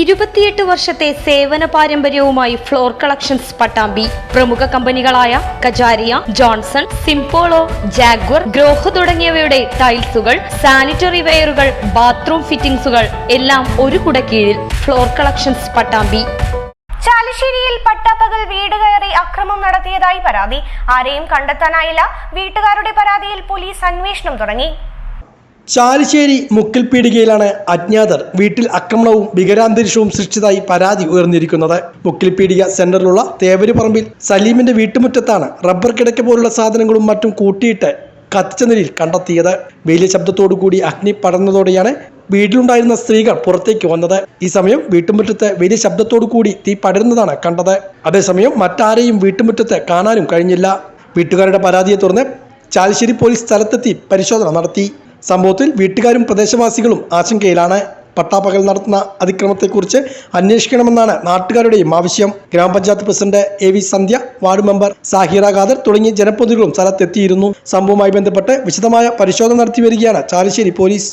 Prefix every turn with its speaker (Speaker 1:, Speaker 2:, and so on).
Speaker 1: ഇരുപത്തിയെട്ട് വർഷത്തെ സേവന പാരമ്പര്യവുമായി ഫ്ലോർ കളക്ഷൻസ് പട്ടാമ്പി. പ്രമുഖ കമ്പനികളായ Kajaria Johnson Simpolo Jaquar Grohe തുടങ്ങിയവയുടെ ടൈൽസുകൾ സാനിറ്ററി വെയറുകൾ ബാത്റൂം ഫിറ്റിംഗ്സുകൾ എല്ലാം ഒരു കുടക്കീഴിൽ ഫ്ലോർ കളക്ഷൻസ് പട്ടാമ്പി.
Speaker 2: ചാലിശ്ശേരിയിൽ പട്ടാപ്പകൽ വീട് കയറി അക്രമം നടത്തിയതായി പരാതി. ആരെയും കണ്ടെത്താനായില്ല. വീട്ടുകാരുടെ പരാതിയിൽ പോലീസ് അന്വേഷണം തുടങ്ങി.
Speaker 3: ചാലിശ്ശേരി മുക്കിൽപീടികയിലാണ് അജ്ഞാതർ വീട്ടിൽ ആക്രമണവും ഭീകരാന്തരീക്ഷവും സൃഷ്ടിച്ചതായി പരാതി ഉയർന്നിരിക്കുന്നത്. മുക്കിൽപീടിക സെന്ററിലുള്ള തേവരുപറമ്പിൽ സലീമിന്റെ വീട്ടുമുറ്റത്താണ് റബ്ബർ കിടക്ക പോലുള്ള സാധനങ്ങളും മറ്റും കൂട്ടിയിട്ട് കത്തിച്ച നിലയിൽ കണ്ടെത്തിയത്. വലിയ ശബ്ദത്തോടു കൂടി അഗ്നി പടർന്നതോടെയാണ് വീട്ടിലുണ്ടായിരുന്ന സ്ത്രീകൾ പുറത്തേക്ക് വന്നത്. ഈ സമയം വീട്ടുമുറ്റത്ത് വലിയ ശബ്ദത്തോടു കൂടി തീ പടരുന്നതാണ് കണ്ടത്. അതേസമയം മറ്റാരെയും വീട്ടുമുറ്റത്ത് കാണാനും കഴിഞ്ഞില്ല. വീട്ടുകാരുടെ പരാതിയെ തുടർന്ന് ചാലിശ്ശേരി പോലീസ് സ്ഥലത്തെത്തി പരിശോധന നടത്തി. സംഭവത്തിൽ വീട്ടുകാരും പ്രദേശവാസികളും ആശങ്കയിലാണ്. പട്ടാപ്പകൽ നടത്തുന്ന അതിക്രമത്തെക്കുറിച്ച് അന്വേഷിക്കണമെന്നാണ് നാട്ടുകാരുടെയും ആവശ്യം. Grama panchayat president A V Sandhya ward member Sahira Khader തുടങ്ങിയ ജനപ്രതിനിധികളും സ്ഥലത്തെത്തിയിരുന്നു. സംഭവവുമായി ബന്ധപ്പെട്ട് വിശദമായ പരിശോധന നടത്തി വരികയാണ് ചാലശ്ശേരി പോലീസ്.